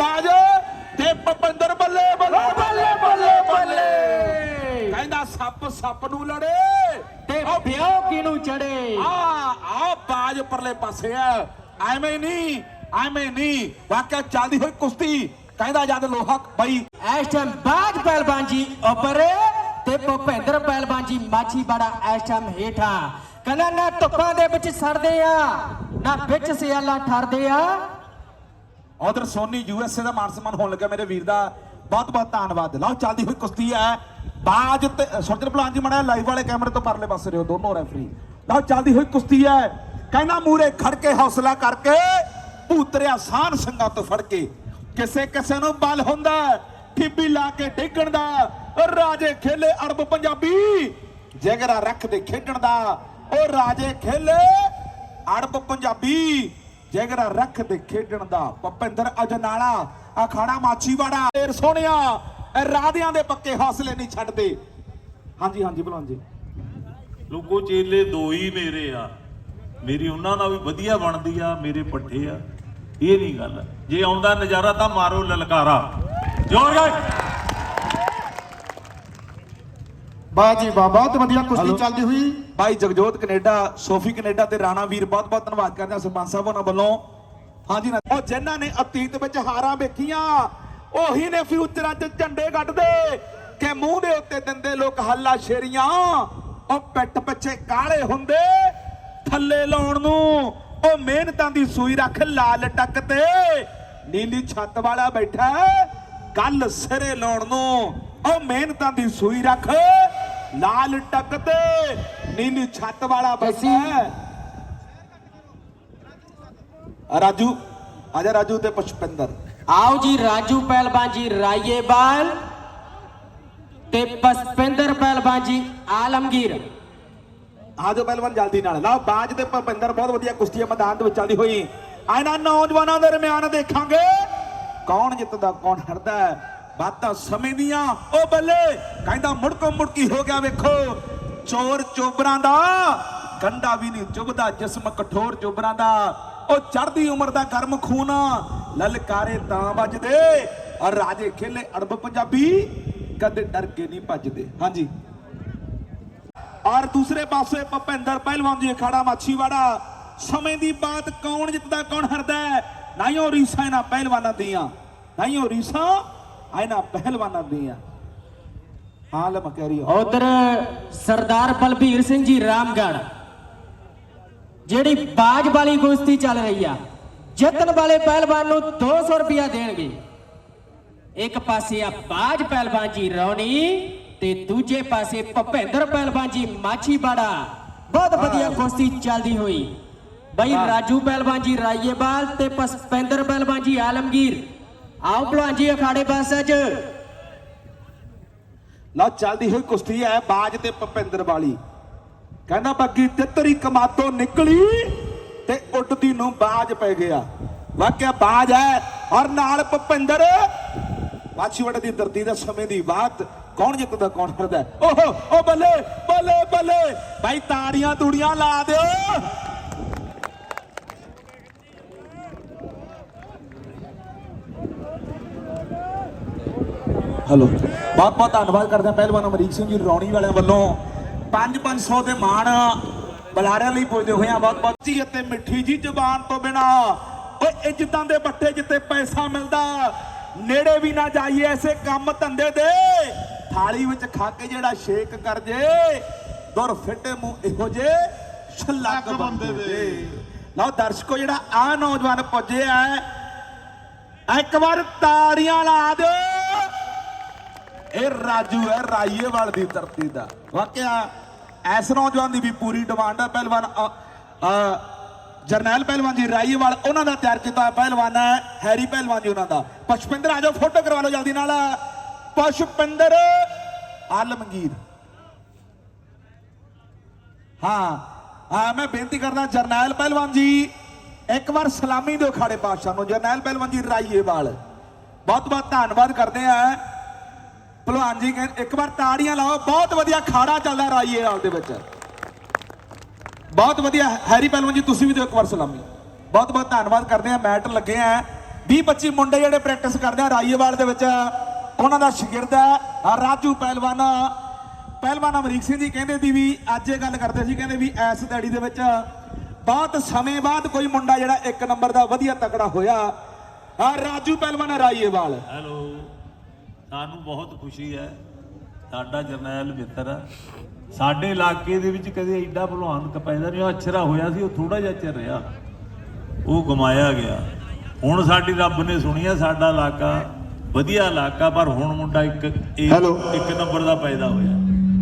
ਬਾਜ ਤੇ ਪਪੰਦਰ ਬੱਲੇ ਬੱਲੇ ਬੱਲੇ ਬੱਲੇ ਬੱਲੇ। ਕਹਿੰਦਾ ਸੱਪ ਸੱਪ ਨੂੰ ਲੜੇ ਤੇ ਪਿਓ ਕਿਨੂੰ ਚੜੇ? ਆ ਆ ਬਾਜ ਪਰਲੇ ਪਾਸੇ ਆ। ਐਵੇਂ ਨਹੀਂ ਐਵੇਂ ਨਹੀਂ। ਵਾਕਿਆ ਚੱਲਦੀ ਹੋਈ ਕੁਸ਼ਤੀ। ਕਹਿੰਦਾ ਜਦ ਲੋਹਾ ਬਈ। ਇਸ ਟਾਈਮ ਬਾਜ ਪਹਿਲਵਾਨ ਜੀ ਉੱਪਰ ਤੇ ਭੁਪਿੰਦਰ ਪਹਿਲਵਾਨ ਜੀ ਮਾਛੀ ਬੜਾ ਇਸ ਟਾਈਮ ਹੇਠਾਂ। ਕਹਿੰਦਾ ਨਾ ਧੁੱਪਾਂ ਦੇ ਵਿੱਚ ਸੜਦੇ ਆ ਨਾ ਵਿੱਚ ਸਿਆਲਾਂ ਠਰਦੇ ਆ। ਉਧਰ ਸੋਨੀ ਯੂਐਸਏ ਦਾ ਮਾਨ ਸਨਮਾਨ ਹੋਣ ਲੱਗਾ ਮੇਰੇ ਵੀਰ ਦਾ ਬਹੁਤ ਬਹੁਤ ਧੰਨਵਾਦ। ਲਓ, ਚੱਲਦੀ ਹੋਈ ਕੁਸ਼ਤੀ ਹੈ। ਬਾਜ ਤੇ ਸੁਰਜਨ ਭਲਾਨ ਜੀ ਮੜਾ ਲਾਈਵ ਵਾਲੇ ਕੈਮਰੇ ਤੋਂ ਪਰਲੇ ਪਾਸੇ ਰਿਓ ਦੋਨੋਂ ਰੈਫਰੀ ਲਓ, ਚੱਲਦੀ ਹੋਈ ਕੁਸ਼ਤੀ ਹੈ। ਕਹਿੰਦਾ ਮੂਰੇ ਖੜ ਕੇ ਹੌਸਲਾ ਕਰਕੇ ਭੂਤਰਿਆ ਸਾਨ ਸਿੰਘਾਂ ਤੋਂ ਫੜ ਕੇ। ਕਿਸੇ ਕਿਸੇ ਨੂੰ ਬਲ ਹੁੰਦਾ ਠਿੱਬੀ ਲਾ ਕੇ ਡੇਗਣ ਦਾ। ਰਾਜੇ ਖੇਲੇ ਅਰਬ ਪੰਜਾਬੀ। ਜਿਗਰਾ ਰੱਖ ਦੇ ਖੇਡਣ ਦਾ, ਉਹ ਰਾਜੇ ਖੇਲੇ ਅਰਬ ਪੰਜਾਬੀ। ਜਿਗਰਾ ਰੱਖ ਦੇ ਖੇਡਣ ਦਾ ਭਪਿੰਦਰ ਅਜਨਾਲਾ ਅਖਾੜਾ ਮਾਛੀਵਾੜਾ ਢੇਰ ਸੋਹਣਿਆ ਰਾਧਿਆਂ ਦੇ ਪੱਕੇ ਹੌਸਲੇ ਨਹੀਂ ਛੱਡਦੇ। ਹਾਂਜੀ ਹਾਂਜੀ, ਭਲਵਾਨ ਜੀ। ਲੋਕੋ ਚੇਲੇ ਦੋ ਹੀ ਮੇਰੇ ਆ। ਮੇਰੀ ਉਹਨਾਂ ਨਾਲ ਵੀ ਵਧੀਆ ਬਣਦੀ ਆ, ਮੇਰੇ ਪੱਠੇ ਆ। ਇਹ ਨਹੀਂ ਗੱਲ। ਜੇ ਆਉਂਦਾ ਨਜ਼ਾਰਾ ਤਾਂ ਮਾਰੋ ਲਲਕਾਰਾ। ਜੋਰ ਗਾ ਵਾਹ ਜੀ ਵਾਹ ਬਹੁਤ ਵਧੀਆ ਕੁਸ਼ਤੀ। ਚੱਲਦੀ ਹੋਈ। ਭਾਈ ਜਗਜੋਤ ਕੈਨੇਡਾ ਸੋਫੀ ਕੈਨੇਡਾ ਤੇ ਰਾਣਾ ਵੀਰ ਬਹੁਤ ਬਹੁਤ ਧੰਨਵਾਦ ਕਰਦੇ ਹਾਂ ਸਰਪੰਚ ਸਾਹਿਬ ਉਹਨਾਂ ਵੱਲੋਂ। ਹਾਂਜੀ ਨਾ ਉਹ ਜਿਨ੍ਹਾਂ ਨੇ ਅਤੀਤ ਵਿੱਚ ਹਾਰਾਂ ਵੇਖੀਆਂ ਉਹੀ ਨੇ ਫਿਊਚਰਾਂ 'ਚ ਝੰਡੇ ਗੱਡਦੇ ਕਿ ਮੂੰਹ ਦੇ ਉੱਤੇ ਦਿੰਦੇ ਲੋਕ ਹੱਲਾ ਸ਼ੇਰੀਆਂ ਉਹ ਪਿੱਠ ਪਿੱਛੇ ਕਾਲੇ ਹੁੰਦੇ। ਥੱਲੇ ਲਾਉਣ ਨੂੰ ਉਹ ਮਿਹਨਤਾਂ ਦੀ ਸੂਈ ਰੱਖ ਲਾਲ ਟੱਕ ਤੇ ਨੀਲੀ ਛੱਤ ਵਾਲਾ ਬੈਠਾ ਗੱਲ ਸਿਰੇ ਲਾਉਣ ਨੂੰ ਉਹ ਮਿਹਨਤਾਂ ਦੀ ਸੂਈ ਰੱਖ। ਲਾਲ ਟੱਕ ਤੇ ਨੀਲੀ ਛੱਤ ਵਾਲਾ ਬੈਠਾ ਹੈ ਰਾਜੂ ਆਜਾ ਰਾਜੂ ਤੇ ਪੁਸ਼ਪਿੰਦਰ। ਆਓ ਜੀ ਰਾਜੂ ਪਹਿਲਵਾਨ ਜੀ ਰਾਈਏਵਾਲ ਤੇ ਪਸਪਿੰਦਰ ਪਹਿਲਵਾਨ ਜੀ ਆਲਮਗੀਰ। ਆਜੋ ਪਹਿਲਵਾਨ ਜਲਦੀ ਨਾਲ। ਲਓ ਬਾਜ ਤੇ ਭਪਿੰਦਰ ਬਹੁਤ ਵਧੀਆ ਕੁਸ਼ਤੀ ਮੈਦਾਨ ਦੇ ਵਿੱਚ ਚੱਲਦੀ ਹੋਈ। ਇਹਨਾਂ ਨੌਜਵਾਨਾਂ ਦੇ ਦਰਮਿਆਨ ਦੇਖਾਂਗੇ। ਕੌਣ ਜਿੱਤਦਾ ਕੌਣ ਹਰਦਾ ਬਾਤਾਂ ਸਮੇਂ ਦੀਆਂ, ਉਹ ਬੱਲੇ, ਕਹਿੰਦਾ ਮੁੜਕੋ ਮੁੜਕੀ ਹੋ ਗਿਆ ਵੇਖੋ, ਚੋਰ ਚੋਬਰਾਂ ਦਾ ਗੰਡਾ ਵੀ ਨਹੀਂ ਚੁਭਦਾ, ਜਿਸਮ ਕਠੋਰ ਚੋਬਰਾਂ ਦਾ, ਉਹ ਚੜਦੀ ਉਮਰ ਦਾ ਗਰਮ ਖੂਨ ਲਲਕਾਰੇ ਤਾਂ ਵੱਜਦੇ, ਔਰ ਰਾਜੇ ਖੇਲੇ ਅੜਬ ਪੰਜਾਬੀ, ਕਦੇ ਡਰ ਕੇ ਨਹੀਂ ਭੱਜਦੇ, ਹਾਂਜੀ। ਔਰ ਦੂਸਰੇ ਪਾਸੇ ਭਪਿੰਦਰ ਪਹਿਲਵਾਨ ਜੀ ਅਖਾੜਾ ਮਾਛੀਵਾੜਾ, ਸਮੇਂ ਦੀ ਬਾਤ ਕੌਣ ਜਿੱਤਦਾ, ਕੌਣ ਹਰਦਾ ਹੈ? ਨਾਈਓ ਰੀਸਾਂ ਇਹਨਾਂ ਪਹਿਲਵਾਨਾਂ ਦੀਆਂ, ਨਾਈਓ ਰੀਸਾਂ ਇਹਨਾਂ ਪਹਿਲਵਾਨਾਂ ਦੀਆਂ ਹਾਂ ਲੈ ਮੈਂ ਕਹਿ ਰਹੀ ਹਾਂ ਉਧਰ ਸਰਦਾਰ ਬਲਬੀਰ ਸਿੰਘ ਜੀ ਰਾਮਗੜ ਜਿਹੜੀ ਬਾਜ ਵਾਲੀ ਕੁਸ਼ਤੀ ਚੱਲ ਰਹੀ ਆ ਜਿੱਤਣ ਵਾਲੇ ਪਹਿਲਵਾਨ ਨੂੰ 200 ਰੁਪਇਆ ਦੇਣਗੇ ਇੱਕ ਪਾਸੇ ਆ ਬਾਜ ਪਹਿਲਵਾਨ ਜੀ ਰੌਣੀ ਤੇ ਦੂਜੇ ਪਾਸੇ ਭਪਿੰਦਰ ਪਹਿਲਵਾਨ ਜੀ ਮਾਛੀਵਾੜਾ ਬਹੁਤ ਵਧੀਆ ਕੁਸ਼ਤੀ ਚੱਲਦੀ ਹੋਈ ਬਈ ਰਾਜੂ ਪਹਿਲਵਾਨ ਜੀ ਰਾਈਏਵਾਲ ਤੇ ਪਸਪਿੰਦਰ ਪਹਿਲਵਾਨ ਜੀ ਆਲਮਗੀਰ ਆਓ ਭਲਵਾਨ ਜੀ ਅਖਾੜੇ ਪਾਸੇ 'ਚ। ਲਓ ਚੱਲਦੀ ਹੋਈ ਕੁਸ਼ਤੀ ਹੈ ਬਾਜ ਤੇ ਭਪਿੰਦਰ ਵਾਲੀ। ਕਹਿੰਦਾ, ਬੱਗੀ ਤਿੱਤਰੀ ਕਮਾਤੋਂ ਨਿਕਲੀ ਤੇ ਉੱਡਦੀ ਨੂੰ ਬਾਜ ਪੈ ਗਿਆ। ਵਾਕਿਆ ਬਾਜ ਹੈ ਔਰ ਨਾਲ ਭਪਿੰਦਰ। ਮਾਛੀਵਾੜੇ ਦੀ ਧਰਤੀ ਦਾ ਸਮੇਂ ਦੀ ਬਾਤ ਕੌਣ ਜਿੱਤਦਾ, ਕੌਣ ਹਰਦਾ? ਓਹੋ, ਓ ਬੱਲੇ ਬੱਲੇ ਬੱਲੇ। ਭਾਈ ਤਾੜੀਆਂ ਤੂੜੀਆਂ ਲਾ ਦਿਓ। ਹਲੋ। ਬਹੁਤ ਬਹੁਤ ਧੰਨਵਾਦ ਕਰਦੇ ਹਾਂ ਪਹਿਲਵਾਨ ਅਮਰੀਕ ਸਿੰਘ ਜੀ ਰੌਣੀ ਵਾਲਿਆਂ ਵੱਲੋਂ। 5-500 ਦੇ ਮਾਣ ਬੁਲਾਰਿਆਂ ਲਈ ਪੁੱਜਦੇ ਹੋਏ ਆ। ਬਹੁਤ ਬਹੁਤ ਜੀ ਅਤੇ ਮਿੱਠੀ ਜੀ ਜ਼ਬਾਨ ਤੋਂ ਬਿਨਾ ਓਏ ਇੱਜ਼ਤਾਂ ਦੇ ਬੱਟੇ ਜਿੱਤੇ ਪੈਸਾ ਮਿਲਦਾ ਨੇੜੇ ਵੀ ਨਾ ਜਾਈਏ ਐਸੇ ਕੰਮ ਧੰਦੇ ਦੇ। ਥਾਲੀ ਵਿੱਚ ਖਾ ਕੇ ਜਿਹੜਾ ਸ਼ੇਕ ਕਰ ਜੇ ਦੁਰ ਫਿੱਟੇ ਮੂੰਹ ਇਹੋ ਜੇ ਛੱਲਕ ਬੰਦੇ ਦੇ। ਲਓ ਦਰਸ਼ਕੋ ਜਿਹੜਾ ਆ ਨੌਜਵਾਨ ਪੁੱਜੇ ਆ ਇੱਕ ਵਾਰ ਤਾੜੀਆਂ ਲਾ ਦਿਓ। ਇਹ ਰਾਜੂ ਹੈ ਰਾਈਏਵਾਲ ਦੀ ਧਰਤੀ ਦਾ। ਵਾਕਿਆ ਐਸ ਨੌਜਵਾਨ ਦੀ ਵੀ ਪੂਰੀ ਡਿਮਾਂਡ ਹੈ ਪਹਿਲਵਾਨ ਜਰਨੈਲ ਪਹਿਲਵਾਨ ਜੀ ਰਾਈਏਵਾਲ ਉਹਨਾਂ ਦਾ ਤਿਆਰ ਕੀਤਾ ਹੋਇਆ। ਪਹਿਲਵਾਨ ਹੈ ਹੈਰੀ ਪਹਿਲਵਾਨ ਜੀ ਉਹਨਾਂ ਦਾ। ਪੁਸ਼ਪਿੰਦਰ ਆਜੋ ਫੋਟੋ ਕਰਵਾ ਲਓ ਜਲਦੀ ਨਾਲ। ਪੁਸ਼ਪਿੰਦਰ ਆਲਮਗੀਰ। ਹਾਂ ਹਾਂ, ਮੈਂ ਬੇਨਤੀ ਕਰਦਾ ਜਰਨੈਲ ਪਹਿਲਵਾਨ ਜੀ, ਇੱਕ ਵਾਰ ਸਲਾਮੀ ਦਿਓ ਖਾੜੇ ਪਾਤਸ਼ਾਹ ਨੂੰ। ਜਰਨੈਲ ਪਹਿਲਵਾਨ ਜੀ ਰਾਈਏਵਾਲ ਬਹੁਤ ਬਹੁਤ ਧੰਨਵਾਦ ਕਰਦੇ ਆ। ਭਲਵਾਨ ਜੀ ਕਹਿੰਦੇ ਇੱਕ ਵਾਰ ਤਾੜੀਆਂ ਲਾਓ, ਬਹੁਤ ਵਧੀਆ ਖਾੜਾ ਚੱਲਦਾ ਰਾਈਏਵਾਲ ਦੇ ਵਿੱਚ। ਬਹੁਤ ਵਧੀਆ, ਹੈਰੀ ਪਹਿਲਵਾਨ ਜੀ, ਤੁਸੀਂ ਵੀ ਦਿਓ ਇੱਕ ਵਾਰ ਸਲਾਮੀ। ਬਹੁਤ ਬਹੁਤ ਧੰਨਵਾਦ ਕਰਦੇ ਆ ਮੈਟ ਲੱਗੇ ਆ। 20 25 ਮੁੰਡੇ ਜਿਹੜੇ ਪ੍ਰੈਕਟਿਸ ਕਰਦੇ ਆ ਰਾਈਏਵਾਲ ਦੇ ਵਿੱਚ, ਉਹਨਾਂ ਦਾ ਸ਼ਾਗਿਰਦ ਹੈ ਰਾਜੂ ਪਹਿਲਵਾਨ। ਪਹਿਲਵਾਨ ਅਮਰੀਕ ਸਿੰਘ ਜੀ ਕਹਿੰਦੇ ਦੀ ਵੀ, ਅੱਜ ਇਹ ਗੱਲ ਕਰਦੇ ਸੀ, ਕਹਿੰਦੇ ਵੀ ਐਸ ਦਿਹਾੜੀ ਦੇ ਵਿੱਚ ਬਹੁਤ ਸਮੇਂ ਬਾਅਦ ਕੋਈ ਮੁੰਡਾ ਜਿਹੜਾ ਇੱਕ ਨੰਬਰ ਦਾ ਵਧੀਆ ਤਕੜਾ ਹੋਇਆ। ਆ ਰਾਜੂ ਪਹਿਲਵਾਨ ਰਾਈਏਵਾਲ ਹੈਲੋ। ਸਾਨੂੰ ਬਹੁਤ ਖੁਸ਼ੀ ਹੈ। ਸਾਡਾ ਜਰਨੈਲ ਮਿੱਤਰ ਸਾਡੇ ਇਲਾਕੇ ਦੇ ਵਿੱਚ ਕਦੇ ਐਡਾ ਭਲਵਾਨ ਕਪੈਦਾ ਨਹੀਂ ਉਹ ਅਛਰਾ ਹੋਇਆ ਸੀ ਉਹ ਥੋੜਾ ਜਿਹਾ ਚਿਰ ਰਿਹਾ। ਉਹ ਗਮਾਇਆ ਗਿਆ। ਹੁਣ ਸਾਡੀ ਰੱਬ ਨੇ ਸੁਣੀਆ ਸਾਡਾ ਇਲਾਕਾ ਵਧੀਆ ਇਲਾਕਾ ਪਰ ਹੁਣ ਮੁੰਡਾ ਇੱਕ। ਇੱਕ ਨੰਬਰ ਦਾ ਪੈਦਾ ਹੋਇਆ।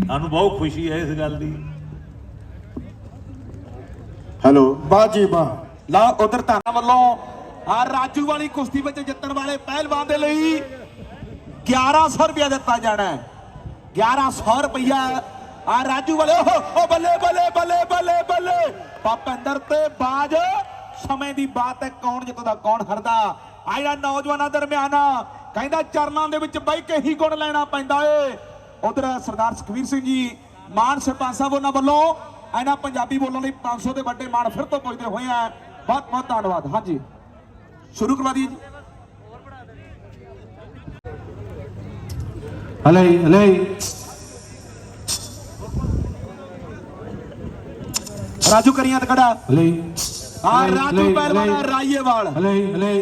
ਸਾਨੂੰ ਬਹੁਤ ਖੁਸ਼ੀ ਹੈ ਇਸ ਗੱਲ ਦੀ। ਹੈਲੋ ਵਾਹ ਜੀ ਵਾਹ ਲਾ ਉਧਰ ਧਾਨਾ ਵੱਲੋਂ ਆ ਰਾਜੂ ਵਾਲੀ ਕੁਸ਼ਤੀ ਵਿੱਚ ਜਿੱਤਣ ਵਾਲੇ ਪਹਿਲਵਾਨ ਦੇ ਲਈ 1100 ਰੁਪਇਆ ਦਿੱਤਾ ਜਾਣਾ ਹੈ। 1100 ਰੁਪਇਆ। ਆ ਰਾਜੂ ਵਾਲੇ ਓ ਬੱਲੇ ਬੱਲੇ ਬੱਲੇ ਬੱਲੇ ਬੱਲੇ। ਪਾਪਿੰਦਰ ਤੇ ਬਾਜ। ਸਮੇਂ ਦੀ ਬਾਤ ਹੈ, ਕੌਣ ਜਿੱਤਦਾ, ਕੌਣ ਹਰਦਾ। ਆ ਜਿਹੜਾ ਨੌਜਵਾਨਾਂ ਦਰਮਿਆਨ। ਕਹਿੰਦਾ ਚਰਨਾਂ ਦੇ ਵਿੱਚ ਬਹਿ ਕੇ ਹੀ ਗੁਣ ਲੈਣਾ ਪੈਂਦਾ ਏ। ਉਧਰ ਸਰਦਾਰ ਸੁਖਵੀਰ ਸਿੰਘ ਜੀ, ਮਾਨ ਸਰਪੰਚ ਸਾਹਿਬ ਉਹਨਾਂ ਵੱਲੋਂ, ਇਹਨਾਂ ਪੰਜਾਬੀ ਬੋਲਣ ਲਈ 500 ਦੇ ਵੱਡੇ ਮਾਣ ਫਿਰ ਤੋਂ ਪੁੱਜਦੇ ਹੋਏ ਆ। ਬਹੁਤ ਬਹੁਤ ਧੰਨਵਾਦ। ਹਾਂਜੀ। ਸ਼ੁਰੂ ਕਰਵਾ ਦਈਏ ਜੀ। ਹਲੇ ਹਲੇ ਰਾਜੂ ਕਰੀਆਂ ਤਕੜਾ ਹਲੇ ਆ ਰਾਜੂ ਪਹਿਲਵਾਨ ਰਾਈਏਵਾਲ ਹਲੇ ਹਲੇ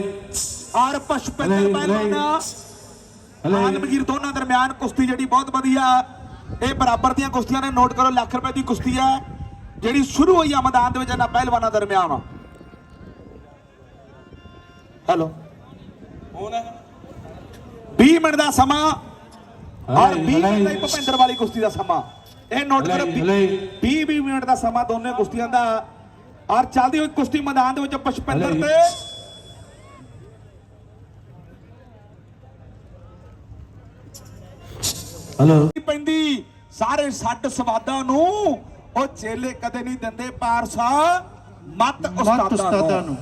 ਔਰ ਪਸ਼ਪਿੰਦਰ ਹਲੇ, ਪਹਿਲਵਾਨ। ਹਲੇ ਆਲਮਗੀਰ ਦੋਨਾਂ ਦਰਮਿਆਨ ਕੁਸ਼ਤੀ ਜਿਹੜੀ ਬਹੁਤ ਵਧੀਆ। ਇਹ ਬਰਾਬਰ ਦੀਆਂ ਕੁਸ਼ਤੀਆਂ ਨੇ। ਨੋਟ ਕਰੋ ਲੱਖ ਰੁਪਏ ਦੀ ਕੁਸ਼ਤੀ ਹੈ ਜਿਹੜੀ ਸ਼ੁਰੂ ਹੋਈ ਆ ਮੈਦਾਨ ਦੇ ਵਿੱਚ ਇਹਨਾਂ ਪਹਿਲਵਾਨਾਂ ਦਰਮਿਆਨ। ਹੈਲੋ। ਹੁਣ 20 ਮਿੰਟ ਦਾ ਸਮਾਂ। ਔਰ 20 ਮਿੰਟ ਦਾ ਭੁਪਿੰਦਰ ਵਾਲੀ ਕੁਸ਼ਤੀ ਦਾ ਸਮਾਂ। ਇਹ ਨੋਟ ਕਰੋ ਹਲੇ, ਹਲੇ। 20 20 ਮਿੰਟ ਦਾ ਸਮਾਂ ਦੋਨੇ ਕੁਸ਼ਤੀਆਂ ਦਾ। ਔਰ ਚੱਲਦੀ ਹੋਈ ਕੁਸ਼ਤੀ ਮੈਦਾਨ ਦੇ ਵਿੱਚ ਪਸ਼ਪਿੰਦਰ। ਤੇ ਹਲੋ। ਪੈਂਦੀ? ਸਾਰੇ ਸੱਟ ਸਵਾਦਾਂ ਨੂੰ ਉਹ ਚੇਲੇ ਕਦੇ ਨਹੀਂ ਦਿੰਦੇ ਪਾਰਸਾ। ਮਤ ਉਸਤਾਦਾਂ ਨੂੰ।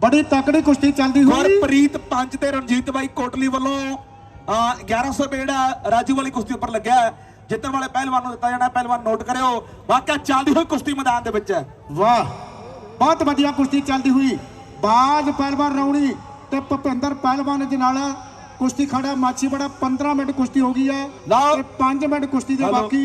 ਬੜੀ ਤਕੜੀ ਕੁਸ਼ਤੀ ਚੱਲਦੀ ਹੋਈ। ਗੁਰਪ੍ਰੀਤ ਪੰਜ ਤੇ ਰਣਜੀਤ ਬਾਈ ਕੋਟਲੀ ਵੱਲੋਂ 1100 ਰੁਪਏ ਜਿਹੜਾ ਰਾਜੂ ਵਾਲੀ ਕੁਸ਼ਤੀ ਉੱਪਰ ਲੱਗਿਆ ਹੈ। ਜਿੱਤਣ ਵਾਲੇ ਪਹਿਲਵਾਨ ਨੂੰ ਦਿੱਤਾ ਜਾਣਾ ਪਹਿਲਵਾਨ ਨੋਟ ਕਰਿਓ ਵਾਕਿਆ ਚੱਲਦੀ ਹੋਈ ਕੁਸ਼ਤੀ ਮੈਦਾਨ ਦੇ ਵਿੱਚ ਹੈ ਵਾਹ ਬਹੁਤ ਵਧੀਆ ਕੁਸ਼ਤੀ ਚੱਲਦੀ ਹੋਈ ਬਾਜ ਪਹਿਲਵਾਨ ਰੌਣੀ ਤੇ ਭੁਪਿੰਦਰ ਪਹਿਲਵਾਨ ਦੇ ਨਾਲ ਕੁਸ਼ਤੀ ਖੜਾ ਮਾਛੀ ਬੜਾ 15 ਮਿੰਟ ਕੁਸ਼ਤੀ ਹੋ ਗਈ ਹੈ ਲਓ। ਤੇ 5 ਮਿੰਟ ਕੁਸ਼ਤੀ ਦੇ। ਬਾਕੀ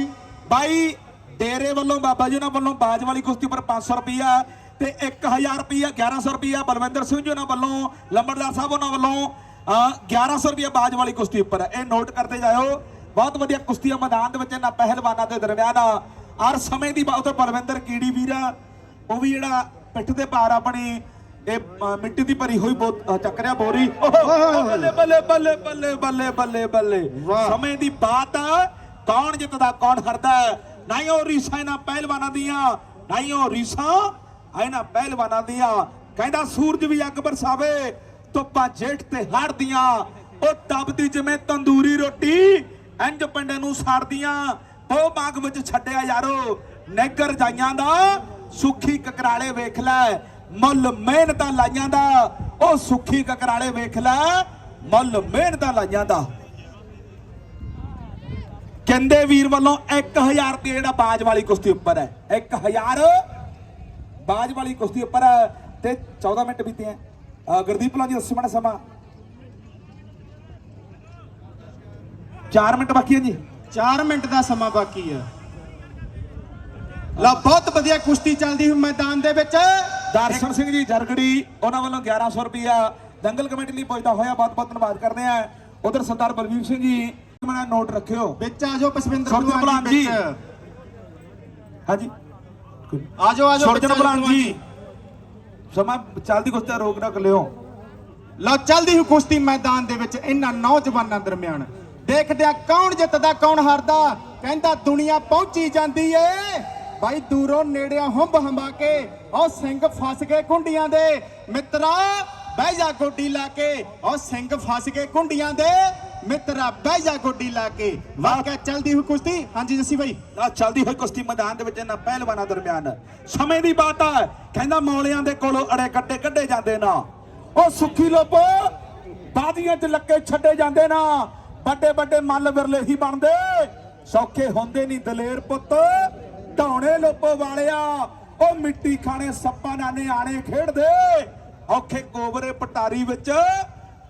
ਬਾਈ ਡੇਰੇ ਵੱਲੋਂ ਬਾਬਾ ਜੀ ਉਹਨਾਂ ਵੱਲੋਂ ਬਾਜ ਵਾਲੀ ਕੁਸ਼ਤੀ ਉੱਪਰ 500 ਰੁਪਇਆ ਤੇ 1000 ਰੁਪਇਆ 1100 ਰੁਪਇਆ ਬਲਵਿੰਦਰ ਸਿੰਘ ਜੀ ਉਹਨਾਂ ਵੱਲੋਂ ਲੰਬੜਦਾਰ ਸਾਹਿਬ ਉਹਨਾਂ ਵੱਲੋਂ 1100 ਰੁਪਇਆ ਬਾਜ ਵਾਲੀ ਕੁਸ਼ਤੀ ਉੱਪਰ। ਇਹ ਨੋਟ ਕਰਦੇ ਜਾਇਓ। ਬਹੁਤ ਵਧੀਆ ਕੁਸ਼ਤੀਆਂ ਮੈਦਾਨ ਦੇ ਵਿੱਚ ਇਹਨਾਂ ਪਹਿਲਵਾਨਾਂ ਦੇ ਦਰਮਿਆਨ ਔਰ ਸਮੇਂ ਦੀ ਬਾਤ ਬਲਵਿੰਦਰ ਕੀੜੀ ਵੀਰ ਉਹ ਵੀ ਜਿਹੜਾ ਪਿੱਠ ਦੇ ਭਾਰ ਆਪਣੀ ਇਹ ਮਿੱਟੀ ਦੀ ਭਰੀ ਹੋਈ ਚੱਕ ਰਿਹਾ ਬੋਰੀ। ਬੱਲੇ ਬੱਲੇ ਬੱਲੇ ਬੱਲੇ ਬੱਲੇ ਬੱਲੇ ਬੱਲੇ। ਸਮੇਂ ਦੀ ਬਾਤ ਆ, ਕੌਣ ਜਿੱਤਦਾ ਕੌਣ ਹਾਰਦਾ ਹੈ? ਨਹੀਂ ਉਹ ਰੀਸਾਂ ਇਹਨਾਂ ਪਹਿਲਵਾਨਾਂ ਦੀਆਂ। ਨਹੀਂ ਉਹ ਰੀਸਾਂ ਇਹਨਾਂ ਪਹਿਲਵਾਨਾਂ ਦੀਆਂ। ਕਹਿੰਦਾ ਸੂਰਜ ਵੀ ਅੱਗ ਬਰਸਾਵੇ ਧੁੱਪਾਂ ਜੇਠ ਤੇ ਹੜਦੀਆਂ ਉਹ ਤਪਦੀ ਜਿਵੇਂ ਤੰਦੂਰੀ ਰੋਟੀ। ਇੰਜ ਪਿੰਡੇ ਨੂੰ ਸਾੜਦੀਆਂ, ਉਹ ਬਾਗ ਵਿੱਚ ਛੱਡਿਆ ਯਾਰੋ, ਨੇਗਰ ਜਾਈਆਂ ਦਾ, ਸੁੱਖੀ ਕਕਰਾਲੇ ਵੇਖ ਲੈ, ਮੁੱਲ ਮਿਹਨਤਾਂ ਲਾਈਆਂ ਦਾ, ਉਹ ਸੁੱਖੀ ਕਕਰਾਲੇ ਵੇਖ ਲੈ, ਮੁੱਲ ਮਿਹਨਤਾਂ ਲਾਈਆਂ ਦਾ। ਕਹਿੰਦੇ ਵੀਰ ਵੱਲੋਂ 1000 ਰੁਪਏ ਜਿਹੜਾ ਬਾਜ ਵਾਲੀ ਕੁਸ਼ਤੀ ਉੱਪਰ ਹੈ 1000 ਬਾਜ ਵਾਲੀ ਕੁਸ਼ਤੀ ਉੱਪਰ ਹੈ, ਤੇ 14 ਮਿੰਟ ਬੀਤੇ ਹੈ। ਗੁਰਦੀਪ ਲਾਂ ਜੀ 80 ਮਿੰਟ ਸਮਾਂ। 4 ਮਿੰਟ ਬਾਕੀ ਹੈ ਜੀ। 4 ਮਿੰਟ ਦਾ ਸਮਾਂ ਬਾਕੀ ਹੈ। ਲਾ ਬਹੁਤ ਵਧੀਆ ਕੁਸ਼ਤੀ ਚੱਲਦੀ ਹੋਈ ਮੈਦਾਨ ਦੇ ਵਿੱਚ। ਦਰਸ਼ਨ ਸਿੰਘ ਜੀ ਜਰਗੜੀ ਉਹਨਾਂ ਵੱਲੋਂ 1100 ਰੁਪਇਆ ਦੰਗਲ ਕਮੇਟੀ ਲਈ ਪੁੱਜਦਾ ਹੋਇਆ। ਬਹੁਤ ਬਹੁਤ ਧੰਨਵਾਦ ਕਰਦੇ ਆ ਉਧਰ ਸਰਦਾਰ ਬਲਵੀਰ ਸਿੰਘ ਜੀ ਮਨਾ ਨੋਟ ਰੱਖਿਓ। ਵਿੱਚ ਆ ਜਾਓ ਪਸਵਿੰਦਰ ਭਲਵਾਨ ਜੀ। ਹਾਂਜੀ। ਆ ਜਾਓ ਆ ਜਾਓ ਸੁਰਜਨ ਭਲਵਾਨ ਜੀ। ਸਮਾਂ ਚੱਲਦੀ ਕੁਸ਼ਤੀ ਰੋਕ ਰੱਖ ਲਿਓ ਲਓ, ਚੱਲਦੀ ਹੋਈ ਕੁਸ਼ਤੀ ਮੈਦਾਨ ਦੇ ਵਿੱਚ ਇਹਨਾਂ ਨੌਜਵਾਨਾਂ ਦਰਮਿਆਨ। ਦੇਖਦੇ ਆ ਕੌਣ ਜਿੱਤਦਾ, ਕੌਣ ਹਾਰਦਾ। ਕਹਿੰਦਾ ਦੁਨੀਆ ਪਹੁੰਚੀ ਜਾਂਦੀ ਏ। ਬਾਈ ਦੂਰੋਂ ਨੇੜਿਆਂ ਹੁੰਬ ਹੰਬਾ ਕੇ, ਉਹ ਸਿੰਘ ਫਸ ਗਏ ਕੁੰਡੀਆਂ ਦੇ। ਮਿੱਤਰਾ ਬਹਿ ਜਾ ਗੋਡੀ ਲਾ ਕੇ, ਉਹ ਸਿੰਘ ਫਸ ਗਏ ਕੁੰਡੀਆਂ ਦੇ। ਮਿੱਤਰਾ, ਬਹਿ ਜਾ ਗੋਡੀ ਲਾ ਕੇ। ਵਾਕਿਆ ਚੱਲਦੀ ਹੋਈ ਕੁਸ਼ਤੀ? ਹਾਂਜੀ, ਜੱਸੀ ਬਾਈ। ਆ ਚੱਲਦੀ ਹੋਈ ਕੁਸ਼ਤੀ ਮੈਦਾਨ ਦੇ ਵਿੱਚ ਇਹਨਾਂ ਪਹਿਲਵਾਨਾਂ ਦਰਮਿਆਨ। ਸਮੇਂ ਦੀ ਬਾਤ ਹੈ ਕਹਿੰਦਾ ਮੌਲਿਆਂ ਦੇ ਕੋਲੋਂ ਅੜੇ ਕੱਟੇ ਕੱਢੇ ਜਾਂਦੇ ਨਾ। ਉਹ ਸੁੱਖੀ ਲੋਪੋ, ਬਾਦੀਆਂ 'ਚ ਲੱਕੇ ਛੱਡੇ ਜਾਂਦੇ ਨਾ। ਵੱਡੇ ਵੱਡੇ ਮੱਲ ਵਿਰਲੇ ਹੀ ਬਣਦੇ। ਸੌਖੇ ਹੁੰਦੇ ਨਹੀਂ ਦਲੇਰ ਪੁੱਤ। ਢਾਉਣੇ ਲੋਪੋ ਵਾਲਿਆ, ਉਹ ਮਿੱਟੀ ਖਾਣੇ ਸੱਪਾਂ ਨਾਨੇ ਆਣੇ ਖੇਡਦੇ। ਔਖੇ ਕੋਬਰੇ ਪਟਾਰੀ ਵਿੱਚ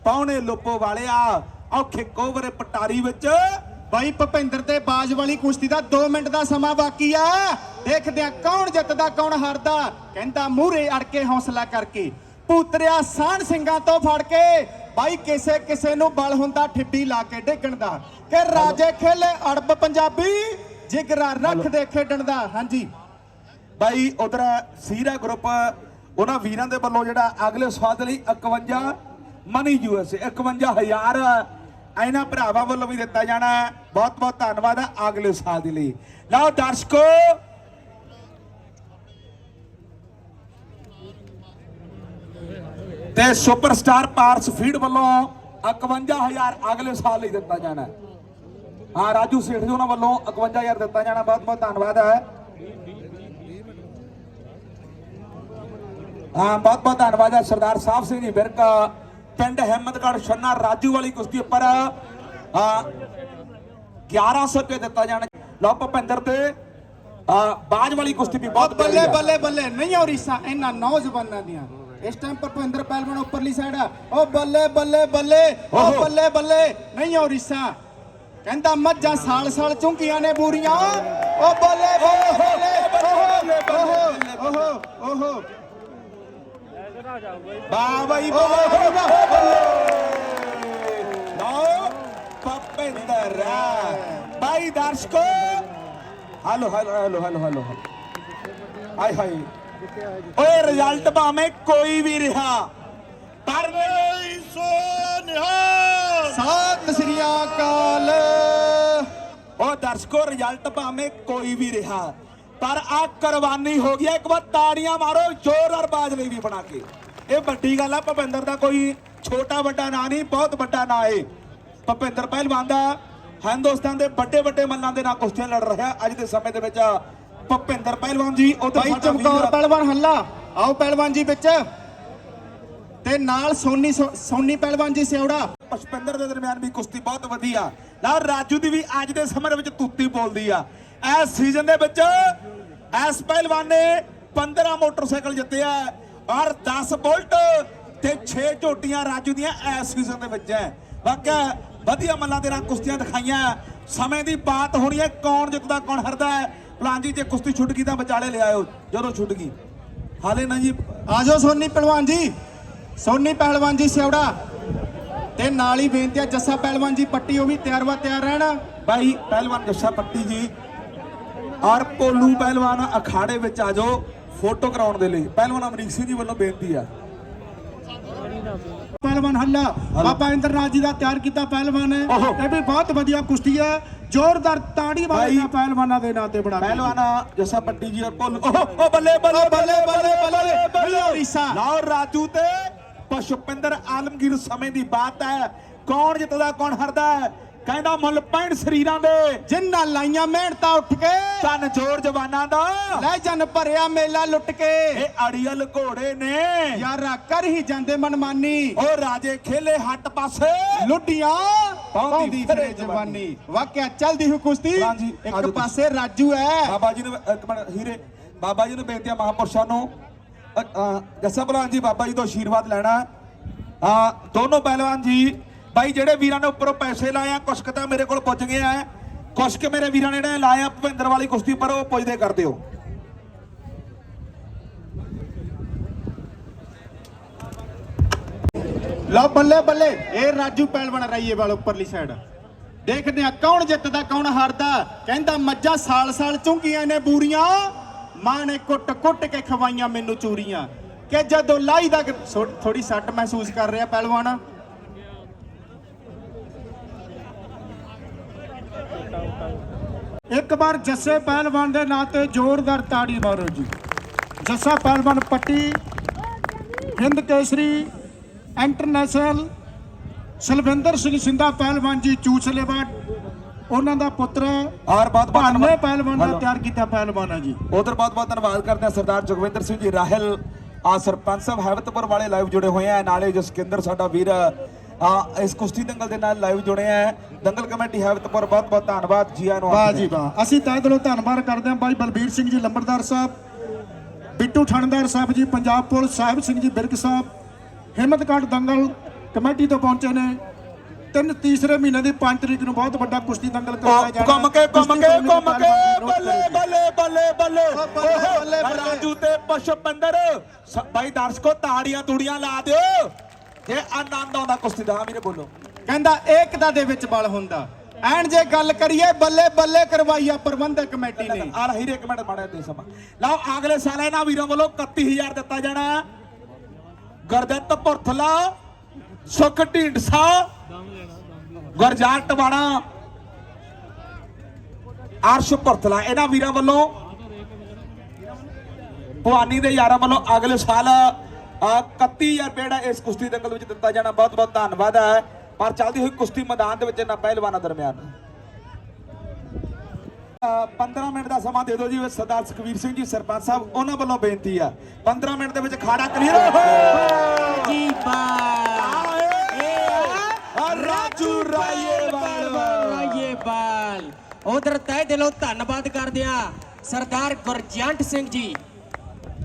ਪਾਉਣੇ ਲੋਪੋ ਵਾਲਿਆ ਔਖੇ ਕੋਬਰੇ ਪਟਾਰੀ ਵਿੱਚ ਬਾਈ ਭਪਿੰਦਰ ਤੇ ਬਾਜ ਵਾਲੀ ਕੁਸ਼ਤੀ ਦਾ 2 ਮਿੰਟ ਦਾ ਸਮਾਂ ਬਾਕੀ ਆ। ਦੇਖਦੇ ਆ ਕੌਣ ਜਿੱਤਦਾ ਕੌਣ ਹਾਰਦਾ। ਕਹਿੰਦਾ ਮੂਹਰੇ ਅੜ ਕੇ ਹੌਸਲਾ ਕਰਕੇ। ਪੂਤਰਿਆ ਸਾਣ ਸਿੰਘਾਂ ਤੋਂ ਫੜ ਕੇ। ਬਾਈ ਕਿਸੇ ਕਿਸੇ ਨੂੰ ਬਲ ਹੁੰਦਾ ਠਿੱਬੀ ਲਾ ਕੇ ਡੇਗਣ ਦਾ। ਕਿ ਰਾਜੇ ਖੇਲੇ ਅੜਬ ਪੰਜਾਬੀ ਜਿਗਰਾ ਰੱਖਦੇ ਖੇਡਣ ਦਾ। ਹਾਂਜੀ। ਬਾਈ ਉਧਰ ਸੀਰਾ ਗਰੁੱਪ ਉਹਨਾਂ ਵੀਰਾਂ ਦੇ ਵੱਲੋਂ ਜਿਹੜਾ ਅਗਲੇ ਸਾਲ ਦੇ ਲਈ 51 ਮਨੀ ਯੂਐਸਏ 51000 ਇਹਨਾਂ ਭਰਾਵਾਂ ਵੱਲੋਂ ਵੀ ਦਿੱਤਾ ਜਾਣਾ ਬਹੁਤ ਬਹੁਤ ਧੰਨਵਾਦ ਹੈ ਅਗਲੇ ਸਾਲ ਦੇ ਲਈ। ਲਓ ਦਰਸ਼ਕੋ। ਤੇ ਸੁਪਰਸਟਾਰ ਪਾਰਸ ਫੀਡ ਵੱਲੋਂ 51000 ਅਗਲੇ ਸਾਲ ਲਈ ਦਿੱਤਾ ਜਾਣਾ ਹਾਂ। ਰਾਜੂ ਸੇਠ ਜੀ ਉਹਨਾਂ ਵੱਲੋਂ 51000 ਦਿੱਤਾ ਜਾਣਾ। ਬਹੁਤ ਬਹੁਤ ਧੰਨਵਾਦ ਹੈ। ਬਹੁਤ ਬਹੁਤ ਧੰਨਵਾਦ ਹੈ ਸਰਦਾਰ ਸਾਹਿਬ ਸਿੰਘ ਜੀ ਬਿਰਕ ਪਿੰਡ ਹਿੰਮਤਗੜ੍ਹ ਛੰਨਾ ਰਾਜੂ ਵਾਲੀ ਕੁਸ਼ਤੀ ਉੱਪਰ ਹਾਂ 1100 ਰੁਪਏ ਦਿੱਤਾ ਜਾਣਾ। ਲਓ ਭੁਪਿੰਦਰ ਤੇ ਹਾਂ, ਬਾਜ ਵਾਲੀ ਕੁਸ਼ਤੀ ਵੀ ਬਹੁਤ ਬੱਲੇ। ਬੱਲੇ ਬੱਲੇ ਨਹੀਂ ਹੋ ਰੀਸਾ ਇਹਨਾਂ ਨੌਜਵਾਨਾਂ ਦੀਆਂ। ਇਸ ਟਾਈਮ ਪਰ ਭੁਪਿੰਦਰ ਪਹਿਲਵਾਨ ਉੱਪਰਲੀ ਸਾਈਡ ਆ। ਉਹ ਬੱਲੇ ਬੱਲੇ ਬੱਲੇ ਉਹ। ਬੱਲੇ ਬੱਲੇ ਨਹੀਂ ਹੋ ਰੀਸਾ ਕਹਿੰਦਾ ਮੱਝਾਂ ਸਾਲ ਸਾਲ ਚੁੰਕੀਆਂ ਨੇ ਬੂਰੀਆਂ। ਉਹ ਬੱਲੇ ਬੱਲੇ ਬੱਲੇ ਓਹੋ ਓਹੋ ਓਹੋ। ਵਾਹ ਬਾਈ ਓਹੋ ਵਾਹ ਓਹੋ ਲਓ ਭੁਪਿੰਦਰ ਬਾਈ ਦਰਸ਼ਕੋ। Hello hello hello hello hello. Hi hi. ਓਏ ਰਿਜ਼ਲਟ ਭਾਵੇਂ ਕੋਈ ਵੀ ਰਿਹਾ। ਪਰ ਸਤਿ ਸ੍ਰੀ ਅਕਾਲ। ਉਹ ਦਰਸ਼ਕੋ ਰਿਜ਼ਲਟ ਭਾਵੇਂ ਕੋਈ ਵੀ ਰਿਹਾ। ਪਰ ਆ ਕੁਰਬਾਨੀ ਹੋ ਗਈ ਹੈ। ਇੱਕ ਵਾਰ ਤਾੜੀਆਂ ਮਾਰੋ ਜ਼ੋਰਦਾਰ ਬਾਜ ਲਈ ਵੀ ਬਣਾ ਕੇ। ਇਹ ਵੱਡੀ ਗੱਲ ਆ ਭਪਿੰਦਰ ਦਾ ਕੋਈ ਛੋਟਾ ਵੱਡਾ ਨਾਂ ਨਹੀਂ ਬਹੁਤ ਵੱਡਾ ਨਾਂ ਏ। ਭਪਿੰਦਰ ਪਹਿਲਵਾਨ ਦਾ ਹਿੰਦੁਸਤਾਨ ਦੇ ਵੱਡੇ ਵੱਡੇ ਮੱਲਾਂ ਦੇ ਨਾਲ ਕੁਸ਼ਤੀਆਂ ਲੜ ਰਿਹਾ ਅੱਜ ਦੇ ਸਮੇਂ ਦੇ ਵਿੱਚ। ਭਪਿੰਦਰ ਪਹਿਲਵਾਨ ਜੀ ਉਧਰ ਭਾਈ ਚਮਕੌਰ ਪਹਿਲਵਾਨ ਹੱਲਾ। ਆਓ ਪਹਿਲਵਾਨ ਜੀ ਵਿੱਚ। ਤੇ ਨਾਲ ਸੋਨੀ ਸੋਨੀ ਪਹਿਲਵਾਨ ਜੀ ਸਿਉੜਾ। ਪੁਸ਼ਪਿੰਦਰ ਦੇ ਦਰਮਿਆਨ ਵੀ ਕੁਸ਼ਤੀ ਬਹੁਤ ਵਧੀਆ। ਨਾ ਰਾਜੂ ਦੀ ਵੀ ਅੱਜ ਦੇ ਸਮੇਂ ਵਿੱਚ ਤੁੱਤੀ ਬੋਲਦੀ ਆ। ਇਸ ਸੀਜ਼ਨ ਦੇ ਵਿੱਚ ਇਸ ਪਹਿਲਵਾਨ ਨੇ 15 ਮੋਟਰਸਾਈਕਲ ਜਿੱਤਿਆ ਔਰ 10 ਬੁਲਟ ਤੇ 6 ਝੋਟੀਆਂ ਰਾਜੂ ਦੀਆਂ ਇਸ ਸੀਜ਼ਨ ਦੇ ਵਿੱਚ ਹੈ। ਵਾਕਿਆ ਵਧੀਆ ਮੱਲਾਂ ਦੇ ਨਾਲ ਕੁਸ਼ਤੀਆਂ ਦਿਖਾਈਆਂ। ਸਮੇਂ ਦੀ ਬਾਤ ਹੋਣੀ ਹੈ। ਕੌਣ ਜਿੱਤਦਾ ਕੌਣ ਹਾਰਦਾ ਹੈ? ਪਲਾਨ ਜੀ ਕੁਸ਼ਤੀ ਛੁੱਟ ਗਈ ਤਾਂ ਵਿਚਾਲੇ ਲਿਆਇਓ ਜਦੋਂ ਛੁੱਟ ਗਈ। ਹਾਲੇ ਨਾ ਜੀ। ਆਜੋ ਸੋਨੀ ਪਹਿਲਵਾਨ ਜੀ। ਸੋਨੀ ਪਹਿਲਵਾਨ ਜੀ ਸਿਉੜਾ। ਤੇ ਨਾਲ ਹੀ ਬੇਨਤੀ ਆ ਜੱਸਾ ਪਹਿਲਵਾਨ ਜੀ ਪੱਟੀ ਉਹ ਵੀ ਤਿਆਰ ਵਾ ਤਿਆਰ ਰਹਿਣਾ। ਭਾਈ ਪਹਿਲਵਾਨ ਜੱਸਾ ਪੱਟੀ ਜੀ। ਔਰ ਪੋਲੂ ਪਹਿਲਵਾਨ ਅਖਾੜੇ ਵਿੱਚ ਆ ਜਾਓ। ਫੋਟੋ ਕਰਾਉਣ ਦੇ ਲਈ ਪਹਿਲਵਾਨ ਅਮਰੀਕ ਸਿੰਘ ਜੀ ਵੱਲੋਂ ਬੇਨਤੀ ਆ ਪਹਿਲਵਾਨ ਹੱਲਾ ਬਾਬਾ ਇੰਦਰਨਾਥ ਜੀ ਦਾ ਤਿਆਰ ਕੀਤਾ ਪਹਿਲਵਾਨ ਹੈ। ਇਹ ਵੀ ਬਹੁਤ ਵਧੀਆ ਕੁਸ਼ਤੀ ਹੈ ਜ਼ੋਰਦਾਰ ਤਾੜੀ ਵਾਲੇ ਪਹਿਲਵਾਨਾਂ ਦੇ ਨਾਂ ਤੇ ਬਣਾ ਪਹਿਲਵਾਨ ਜੱਸਾ ਪੱਟੀ ਜੀ ਔਰ ਪੋਲੂ ਓਹ ਓ ਬੱਲੇ ਬੱਲੇ ਬੱਲੇ ਬੱਲੇ ਬੱਲੇ ਉੜੀਸਾ। ਲਓ ਰਾਜੂ ਤੇ ਪਸ਼ੁਪਿੰਦਰ ਆਲਮਗੀਰ ਸਮੇਂ ਦੀ ਬਾਤ ਹੈ ਕੌਣ ਜਿੱਤਦਾ ਕੌਣ ਹਾਰਦਾ ਹੈ ਕਹਿੰਦਾ ਮੁੱਲ ਪੈਣ ਸਰੀਰਾਂ ਦੇ। ਜਿੰਨਾ ਲਾਈਆਂ ਮਿਹਨਤਾਂ ਉੱਠ ਕੇ ਤਨ ਜੋਰ ਜਵਾਨਾਂ ਦਾ। ਲੈ ਜਨ ਭਰਿਆ ਮੇਲਾ ਲੁੱਟ ਕੇ। ਇਹ ਅੜੀਅਲ ਘੋੜੇ ਨੇ। ਯਾਰਾ ਕਰ ਹੀ ਜਾਂਦੇ ਮਨਮਾਨੀ। ਉਹ ਰਾਜੇ ਖੇਲੇ ਹੱਟ ਪਾਸੇ। ਲੁੱਡੀਆਂ ਪਾਉਂਦੀ ਫਿਰੇ ਜਵਾਨੀ। ਵਾਕਿਆ ਚੱਲਦੀ ਹੋ ਕੁਸ਼ਤੀ ਇੱਕ ਪਾਸੇ ਰਾਜੂ ਹੈ। ਬਾਬਾ ਜੀ ਨੂੰ ਇੱਕ ਮਿੰਟ ਹੀਰੇ। ਬਾਬਾ ਜੀ ਨੂੰ ਬੇਨਤੀ ਆ ਮਹਾਪੁਰਸ਼ਾਂ ਨੂੰ। ਜੱਸਾ ਭਲਵਾਨ ਜੀ ਬਾਬਾ ਜੀ ਤੋਂ ਆਸ਼ੀਰਵਾਦ ਲੈਣਾ। ਆ ਦੋਨੋਂ ਪਹਿਲਵਾਨ ਜੀ ਬਾਈ, ਜਿਹੜੇ ਵੀਰਾਂ ਨੇ ਉੱਪਰੋਂ ਪੈਸੇ ਲਾਇਆ ਆ ਕੁਛ ਕੁ ਤਾਂ ਮੇਰੇ ਕੋਲ ਪੁੱਜ ਗਿਆ ਆ ਕੁਛ ਕਿ ਮੇਰੇ ਵੀਰਾਂ ਨੇ ਜਿਹੜੇ ਲਾਏ ਭਵਿੰਦਰ ਵਾਲੀ ਕੁਸ਼ਤੀ ਪਰ ਉਹ ਪੁੱਜਦੇ ਕਰ ਦਿਓ ਲਓ, ਬੱਲੇ ਬੱਲੇ, ਇਹ ਰਾਜੂ ਪਹਿਲਵਾਨ ਰਈਏ ਵਾਲ ਉੱਪਰਲੀ ਸਾਈਡ ਦੇਖਦੇ ਆ ਕੌਣ ਜਿੱਤਦਾ, ਕੌਣ ਹਾਰਦਾ। ਕਹਿੰਦਾ ਮੱਝਾਂ ਸਾਲ ਸਾਲ ਚੁੰਗੀਆਂ ਨੇ ਬੂਰੀਆਂ। ਮਾਂ ਨੇ ਕੁੱਟ ਕੁੱਟ ਕੇ ਖਵਾਈਆਂ ਮੈਨੂੰ ਚੂਰੀਆਂ। ਕਿ ਜਦੋਂ ਲਾਈ ਦਾ ਥੋੜੀ ਸੱਟ ਮਹਿਸੂਸ ਕਰ ਰਿਹਾ ਪਹਿਲਵਾਨ ਇੱਕ ਵਾਰ ਜੱਸੇ ਪਹਿਲਵਾਨ ਦੇ ਨਾਂ ਤੇ ਜ਼ੋਰਦਾਰ ਤਾੜੀ ਮਾਰੋ ਜੀ। ਜੱਸਾ ਪਹਿਲਵਾਨ ਪੱਟੀ ਹਿੰਦ ਕੇਸਰੀ ਇੰਟਰਨੈਸ਼ਨਲ ਸਲਵਿੰਦਰ ਸਿੰਘ ਸਿੰਧਾ ਪਹਿਲਵਾਨ ਜੀ ਚੂਸਲੇਵਾ ਉਹਨਾਂ ਦਾ ਪੁੱਤਰ ਔਰ ਬਹੁਤ ਬਹੁਤ ਧੰਨਵਾਦ। ਪਹਿਲਵਾਨ ਦਾ। ਤਿਆਰ ਕੀਤਾ ਪਹਿਲਵਾਨ ਹੈ ਜੀ। ਉਧਰ ਬਹੁਤ ਬਹੁਤ ਧੰਨਵਾਦ ਕਰਦੇ ਆ ਸਰਦਾਰ ਜਗਵਿੰਦਰ ਸਿੰਘ ਜੀ ਰਾਹਲ ਆ ਸਰਪੰਚ ਸਾਹਿਬ ਹੈਵਤਪੁਰ ਵਾਲੇ ਲਾਈਵ ਜੁੜੇ ਹੋਏ ਆ। ਨਾਲੇ ਜਸਕਿੰਦਰ ਸਾਡਾ ਵੀਰ ਇਸ ਕੁਸ਼ਤੀ ਦੰਗਲ ਦੇ ਨਾਲ ਲਾਈਵ ਜੁੜੇ ਆ। ਦੰਗਲ ਕਮੇਟੀ ਹੈਵਤਪੁਰ ਬਹੁਤ ਬਹੁਤ ਧੰਨਵਾਦ ਜੀ ਆਇਆਂ ਨੂੰ ਵਾਹ ਜੀ ਵਾਹ। ਅਸੀਂ ਤਹਿ ਦਿਲੋਂ ਧੰਨਵਾਦ ਕਰਦੇ ਹਾਂ ਬਾਈ ਬਲਬੀਰ ਸਿੰਘ ਜੀ ਲੰਬੜਦਾਰ ਸਾਹਿਬ ਬਿੱਟੂ ਥਾਣੇਦਾਰ ਸਾਹਿਬ ਜੀ ਪੰਜਾਬ ਪੁਲਿਸ ਸਾਹਿਬ ਸਿੰਘ ਜੀ ਬਿਰਕ ਸਾਹਿਬ ਹਿੰਮਤਗੜ੍ਹ ਦੰਗਲ ਕਮੇਟੀ ਤੋਂ ਪਹੁੰਚੇ ਨੇ। ਤਿੰਨ ਤੀਸਰੇ ਮਹੀਨੇ ਦੀ 5 ਤਰੀਕ ਨੂੰ ਬਹੁਤ ਵੱਡਾ ਕੁਸ਼ਤੀ ਦੰਗਲ ਕਰਵਾਇਆ ਜਾਣਾ। ਘੁੰਮ ਕੇ ਘੁੰਮ ਕੇ ਘੁੰਮ ਕੇ। ਬੱਲੇ। ਬੱਲੇ ਬੱਲੇ ਬੱਲੇ। ਬੱਲੇ, ਓਹੋ, ਬੱਲੇ, ਬੱਲੇ। ਰਾਜੂ ਤੇ ਪੁਸ਼ਪਿੰਦਰ ਭਾਈ ਦਰਸ਼ਕੋ ਤਾੜੀਆਂ ਤੂੜੀਆਂ ਲਾ ਦਿਓ। ਇਹ ਆਨੰਦ ਆਉਂਦਾ ਕੁਸ਼ਤੀ ਦਾ ਵੀਰੇ ਬੋਲੋ। ਕਹਿੰਦਾ ਏਕਤਾ ਦੇ ਵਿੱਚ ਬਲ ਹੁੰਦਾ। ਐਨ ਜੇ ਗੱਲ ਕਰੀਏ ਬੱਲੇ ਬੱਲੇ ਕਰਵਾਈ ਆ ਪ੍ਰਬੰਧਕ ਕਮੇਟੀ ਨੇ। ਆ ਹੀਰੇ ਇੱਕ ਮਿੰਟ ਮਾੜਾ ਦੇ ਸਮਾਂ। ਲਓ ਅਗਲੇ ਸਾਲ ਇਹਨਾਂ ਵੀਰਾਂ ਵੱਲੋਂ 31000 ਦਿੱਤਾ ਜਾਣਾ ਗੁਰਦਿੱਤ ਪੁਰਥਲਾ ਸੁਖ ਢੀਂਡਸਾ ਗੁਰਜਾਨ ਟਵਾਣਾ ਅਰਸ਼ ਪੁਰਥਲਾ। ਇਹਨਾਂ ਵੀਰਾਂ ਵੱਲੋਂ ਭਵਾਨੀ ਦੇ ਯਾਰਾਂ ਵੱਲੋਂ ਅਗਲੇ ਸਾਲ 31000 ਰੁਪਏ ਜਿਹੜਾ ਇਸ ਕੁਸ਼ਤੀ ਦੰਗਲ ਵਿੱਚ ਦਿੱਤਾ ਜਾਣਾ ਬਹੁਤ ਬਹੁਤ ਧੰਨਵਾਦ ਹੈ। ਪਰ ਚੱਲਦੀ ਹੋਈ ਕੁਸ਼ਤੀ ਮੈਦਾਨ ਦੇ ਵਿੱਚ ਇਹਨਾਂ ਪਹਿਲਵਾਨਾਂ ਦਰਮਿਆਨ। ਅ, 15 ਮਿੰਟ ਦਾ ਸਮਾਂ ਦੇ ਦਿਓ ਜੀ ਸਰਦਾਰ ਸੁਖਵੀਰ ਸਿੰਘ ਜੀ ਸਰਪੰਚ ਸਾਹਿਬ ਉਹਨਾਂ ਵੱਲੋਂ ਬੇਨਤੀ ਆ। 15 ਮਿੰਟ ਦੇ ਵਿੱਚ ਖਾੜਾ ਕਲੀਅਰ ਜੀ ਬਾਲ ਰਾਜੂ ਰਾਏਵਾਲ ਰਾਏਵਾਲ ਉਧਰ ਤਹਿ ਦਿਲੋਂ ਧੰਨਵਾਦ ਕਰਦੇ ਆ ਸਰਦਾਰ ਗੁਰਜੰਟ ਸਿੰਘ ਜੀ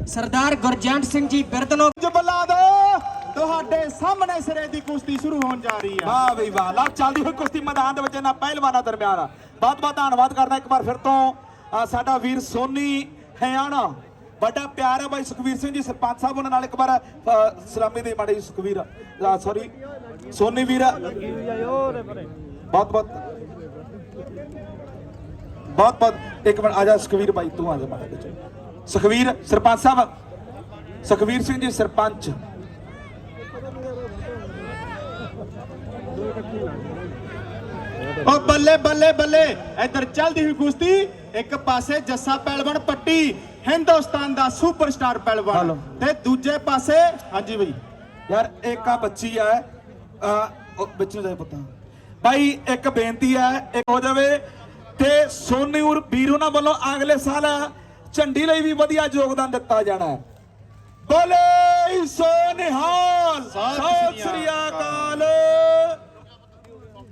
ਸਰਦਾਰ ਗੁਰਜੰਟ ਸਿੰਘ ਜੀ ਬਿਰਦਨੋ ਜਬਲਾ ਦੋ। ਤੁਹਾਡੇ ਸਾਹਮਣੇ ਸਿਰੇ ਦੀ ਕੁਸ਼ਤੀ ਸ਼ੁਰੂ ਹੋਣ ਜਾ ਰਹੀ ਆ। ਵਾਹ ਬਈ ਵਾਹ ਲਓ ਚੱਲਦੀ ਹੋਈ ਕੁਸ਼ਤੀ ਮੈਦਾਨ ਦੇ ਵਿੱਚ ਇਹਨਾਂ ਪਹਿਲਵਾਨਾਂ ਦਰਮਿਆਨ। ਬਹੁਤ ਬਹੁਤ ਧੰਨਵਾਦ ਕਰਦਾ ਇੱਕ ਵਾਰ ਫਿਰ ਤੋਂ। ਸਾਡਾ ਵੀਰ ਸੋਨੀ ਹਯਾਣਾ ਵੱਡਾ ਪਿਆਰ ਹੈ ਬਾਈ ਸੁਖਵੀਰ ਸਿੰਘ ਜੀ ਸਰਪੰਚ ਸਾਹਿਬ ਉਹਨਾਂ ਨਾਲ ਇੱਕ ਵਾਰ ਸਲਾਮੀ ਦੇ ਮਾੜੇ ਜੀ ਸੁਖਵੀਰ। ਸੌਰੀ ਸੋਨੀ ਵੀਰ। ਬਹੁਤ ਬਹੁਤ ਬਹੁਤ ਬਹੁਤ ਇੱਕ ਮਿੰਟ ਆ ਜਾ ਸੁਖਵੀਰ ਬਾਈ ਤੂੰ ਆ ਜਾ ਮਾੜਾ ਵਿੱਚ। ਸੁਖਵੀਰ ਸਰਪੰਚ ਸਾਹਿਬ। ਸੁਖਵੀਰ ਸਿੰਘ ਜੀ ਸਰਪੰਚ। ਓ ਬੱਲੇ ਬੱਲੇ ਬੱਲੇ ਇੱਧਰ ਚੱਲਦੀ ਹੋਈ ਕੁਸ਼ਤੀ। ਇੱਕ ਪਾਸੇ ਜੱਸਾ ਪਹਿਲਵਾਨ ਪੱਟੀ ਹਿੰਦੁਸਤਾਨ ਦਾ ਸੁਪਰਸਟਾਰ ਪਹਿਲਵਾਨ ਹੈਲੋ। ਤੇ ਦੂਜੇ ਪਾਸੇ ਹਾਂਜੀ ਬਈ। ਯਾਰ ਇੱਕ ਆ ਬੱਚੀ ਆ ਬੱਚੀ ਨੂੰ ਜਾਏ ਪੁੱਤਾਂ। ਭਾਈ ਇੱਕ ਬੇਨਤੀ ਹੈ ਇੱਕ ਹੋ ਜਾਵੇ। ਤੇ ਸੋਨੀ ਉਰ ਵੀਰੂ ਨਾਲ ਵੱਲੋਂ ਅਗਲੇ ਸਾਲ ਝੰਡੀ ਲਈ ਵੀ ਵਧੀਆ ਯੋਗਦਾਨ ਦਿੱਤਾ ਜਾਣਾ ਹੈ। ਬੋਲੇ ਸੋਨਿਹਾਲ ਸਤਿ ਸ੍ਰੀ ਅਕਾਲ।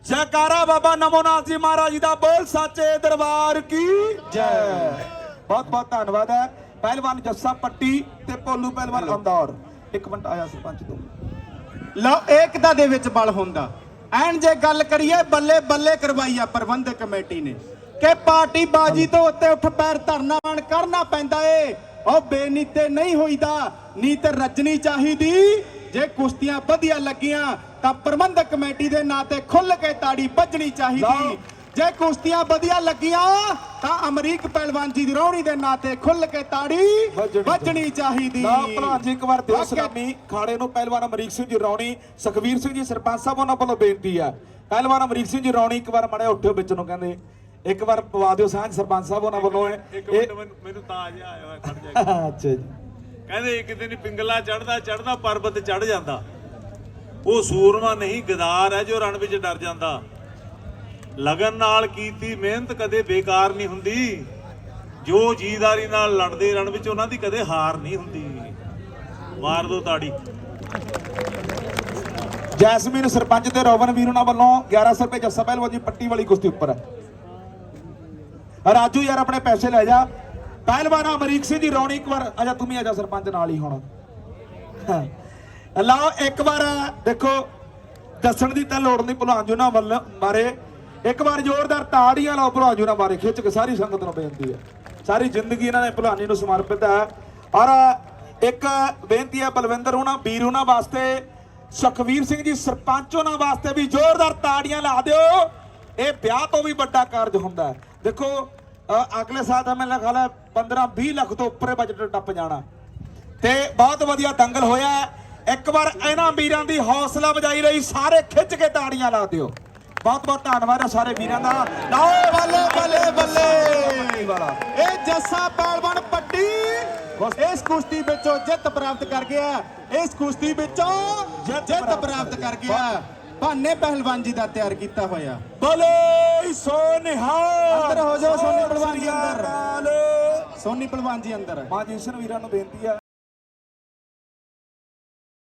ਜੈਕਾਰਾ ਬਾਬਾ ਨਮੋਨਾਥ ਜੀ ਮਹਾਰਾਜ ਦਾ ਬੋਲ ਸੱਚੇ ਦਰਬਾਰ ਕੀ? ਜੈ। ਬਹੁਤ ਬਹੁਤ ਧੰਨਵਾਦ ਹੈ। ਪਹਿਲਵਾਨ ਜੱਸਾ ਪੱਟੀ ਤੇ ਪੋਲੂ ਪਹਿਲਵਾਨ ਅੰਦੌਰ। ਇੱਕ ਮਿੰਟ ਆਇਆ ਸਰਪੰਚ ਤੋਂ। ਲਓ ਏਕਤਾ ਦੇ ਵਿੱਚ ਬਲ ਹੁੰਦਾ। ਐਨ ਜੇ ਗੱਲ ਕਰੀਏ ਬੱਲੇ ਬੱਲੇ ਕਰਵਾਈ ਆ ਪ੍ਰਬੰਧਕ ਕਮੇਟੀ ਨੇ। ਕਿ ਪਾਰਟੀ ਬਾਜੀ ਤੋਂ ਉੱਤੇ ਉੱਠ ਪੈਰ ਧਰਨਾ ਮਾਨ ਕਰਨਾ ਪੈਂਦਾ ਏ। ਉਹ ਬੇਨੀਤੇ ਨਹੀਂ ਹੋਈਦਾ। ਨੀਤ ਰੱਜਣੀ ਚਾਹੀਦੀ। ਜੇ ਕੁਸ਼ਤੀਆਂ ਵਧੀਆ ਲੱਗੀਆਂ ਤਾਂ ਪ੍ਰਬੰਧਕ ਕਮੇਟੀ ਦੇ ਨਾਂ ਤੇ ਖੁੱਲ ਕੇ ਤਾੜੀ ਵੱਜਣੀ। ਚਾਹੀਦੀ। ਜੇ ਕੁਸ਼ਤੀਆਂ ਵਧੀਆ ਲੱਗੀਆਂ ਤਾਂ ਅਮਰੀਕ ਪਹਿਲਵਾਨ ਜੀ ਦੀ ਰੌਣੀ ਦੇ ਨਾਂ ਤੇ ਖੁੱਲ ਕੇ ਤਾੜੀ ਵੱਜਣੀ। ਚਾਹੀਦੀ। ਨਾ ਭਲਵਾਨ ਜੀ ਇੱਕ ਵਾਰ ਦਿਓ ਸਲਾਮੀ ਖਾੜੇ ਨੂੰ ਪਹਿਲਵਾਨ ਅਮਰੀਕ ਸਿੰਘ ਜੀ ਰੌਣੀ ਸੁਖਵੀਰ ਸਿੰਘ ਜੀ ਸਰਪੰਚ ਸਾਹਿਬ ਉਹਨਾਂ ਵੱਲੋਂ ਬੇਨਤੀ ਆ। ਪਹਿਲਵਾਨ ਅਮਰੀਕ ਸਿੰਘ ਜੀ ਰੌਣੀ ਇੱਕ ਵਾਰ ਮੜੇ ਉੱਠਿਓ ਵਿੱਚ ਨੂੰ ਕਹਿੰਦੇ ਇੱਕ ਵਾਰ ਪਵਾ ਦਿਓ ਸਾਂਝ ਸਰਪੰਚ ਸਾਹਿਬ ਉਹਨਾਂ ਵੱਲੋਂ ਇਹ ਇੱਕ ਮਿੰਟ ਮੈਨੂੰ ਮੈਨੂੰ ਤਾਂ ਜਿਹਾ ਆਇਆ ਹੋਇਆ ਖੜ ਜਾ ਅੱਛਾ ਜੀ। ਕਹਿੰਦੇ ਇੱਕ ਦਿਨ ਪਿੰਗਲਾ ਚੜਦਾ ਚੜਦਾ ਪਰਬਤ ਚੜ ਜਾਂਦਾ। ਉਹ ਸੂਰਮਾ ਨਹੀਂ ਗਦਾਰ ਹੈ ਜੋ ਰਣ ਵਿੱਚ ਡਰ ਜਾਂਦਾ। ਲਗਨ ਨਾਲ ਕੀਤੀ ਮਿਹਨਤ ਕਦੇ ਬੇਕਾਰ ਨਹੀਂ ਹੁੰਦੀ। ਜੋ ਜੀਦਾਰੀ ਨਾਲ ਲੜਦੇ ਰਣ ਵਿੱਚ ਉਹਨਾਂ ਦੀ ਕਦੇ ਹਾਰ ਨਹੀਂ ਹੁੰਦੀ। ਮਾਰ ਦੋ ਤਾੜੀ। ਜੈਸਮੀਨ ਸਰਪੰਚ ਤੇ ਰੋਵਨ ਵੀਰ ਉਹਨਾਂ ਵੱਲੋਂ 1100 ਰੁਪਏ ਜੱਸਾ ਪਹਿਲਵਾਨ ਜੀ ਪੱਟੀ ਵਾਲੀ ਕੁਸ਼ਤੀ ਉੱਪਰ। ਹੈ ਰਾਜੂ ਯਾਰ ਆਪਣੇ ਪੈਸੇ ਲੈ ਜਾ। ਪਹਿਲਵਾਨ ਅਮਰੀਕ ਸਿੰਘ ਜੀ ਰੌਣੀ ਇੱਕ ਵਾਰ ਆਜਾ ਤੂੰ ਵੀ ਆਜਾ ਸਰਪੰਚ ਨਾਲ ਹੀ ਹੁਣ। ਲਓ, ਇੱਕ ਵਾਰ, ਦੇਖੋ, ਦੱਸਣ ਦੀ ਤਾਂ ਲੋੜ ਨਹੀਂ, ਭਲਵਾਨ ਜੀ ਵੱਲ ਮਾਰੇ। ਇੱਕ ਵਾਰ ਜ਼ੋਰਦਾਰ ਤਾੜੀਆਂ ਲਾਓ, ਭਲਵਾਨ ਜੀ ਉਹਨਾਂ ਮਾਰੇ। ਖਿੱਚ ਕੇ ਸਾਰੀ ਸੰਗਤ ਨੂੰ ਬੇਨਤੀ ਹੈ। ਸਾਰੀ ਜ਼ਿੰਦਗੀ ਇਹਨਾਂ ਨੇ ਭਲਵਾਨੀ ਨੂੰ ਸਮਰਪਿਤ ਹੈ। ਔਰ ਇੱਕ ਬੇਨਤੀ ਹੈ, ਬਲਵਿੰਦਰ ਉਹਨਾਂ ਵੀਰ ਉਹਨਾਂ ਵਾਸਤੇ, ਸੁਖਵੀਰ ਸਿੰਘ ਜੀ, ਸਰਪੰਚ ਉਹਨਾਂ ਵਾਸਤੇ ਵੀ ਜ਼ੋਰਦਾਰ ਤਾੜੀਆਂ ਲਾ ਦਿਓ। ਇਹ ਵਿਆਹ ਤੋਂ ਵੀ ਵੱਡਾ ਕਾਰਜ ਹੁੰਦਾ ਹੈ। ਦੇਖੋ ਅਗਲੇ ਸਾਲ ਤਾਂ ਮੈਨੂੰ ਹੈ 15 20 ਲੱਖ ਤੋਂ ਉੱਪਰੇ ਬਜਟ ਟੱਪ ਜਾਣਾ। ਤੇ ਬਹੁਤ ਵਧੀਆ ਦੰਗਲ ਹੋਇਆ। ਇੱਕ ਵਾਰ ਇਹਨਾਂ ਵੀਰਾਂ ਦੀ ਹੌਸਲਾ ਵਜਾਈ ਲਈ ਸਾਰੇ ਖਿੱਚ ਕੇ ਤਾੜੀਆਂ ਲਾ ਦਿਓ। ਬਹੁਤ ਬਹੁਤ ਧੰਨਵਾਦ ਹੈ ਸਾਰੇ ਵੀਰਾਂ ਦਾ। ਲਓ ਬੱਲੇ ਬੱਲੇ ਬੱਲੇ। ਵਾਲਾ ਇਹ ਜੱਸਾ ਪਹਿਲਵਾਨ ਪੱਟੀ ਇਸ ਕੁਸ਼ਤੀ ਵਿੱਚੋਂ ਜਿੱਤ ਪ੍ਰਾਪਤ ਕਰ ਗਿਆ ਇਸ ਕੁਸ਼ਤੀ ਵਿੱਚੋਂ ਜਿੱਤ ਪ੍ਰਾਪਤ ਕਰ ਗਿਆ ਭਾਨੇ ਪਹਿਲਵਾਨ ਜੀ ਦਾ ਤਿਆਰ ਕੀਤਾ ਹੋਇਆ। ਬੋਲੇ ਸੋਨਿਹਾਲ ਅੰਦਰ ਹੋ ਜਾਓ, ਸੋਨੀ ਪਹਿਲਵਾਨ ਜੀ ਅੰਦਰ। ਸੋਨੀ ਪਹਿਲਵਾਨ ਜੀ ਅੰਦਰ। ਮਾਂ ਜੀਸਨ ਵੀਰਾਂ ਨੂੰ ਬੇਨਤੀ ਹੈ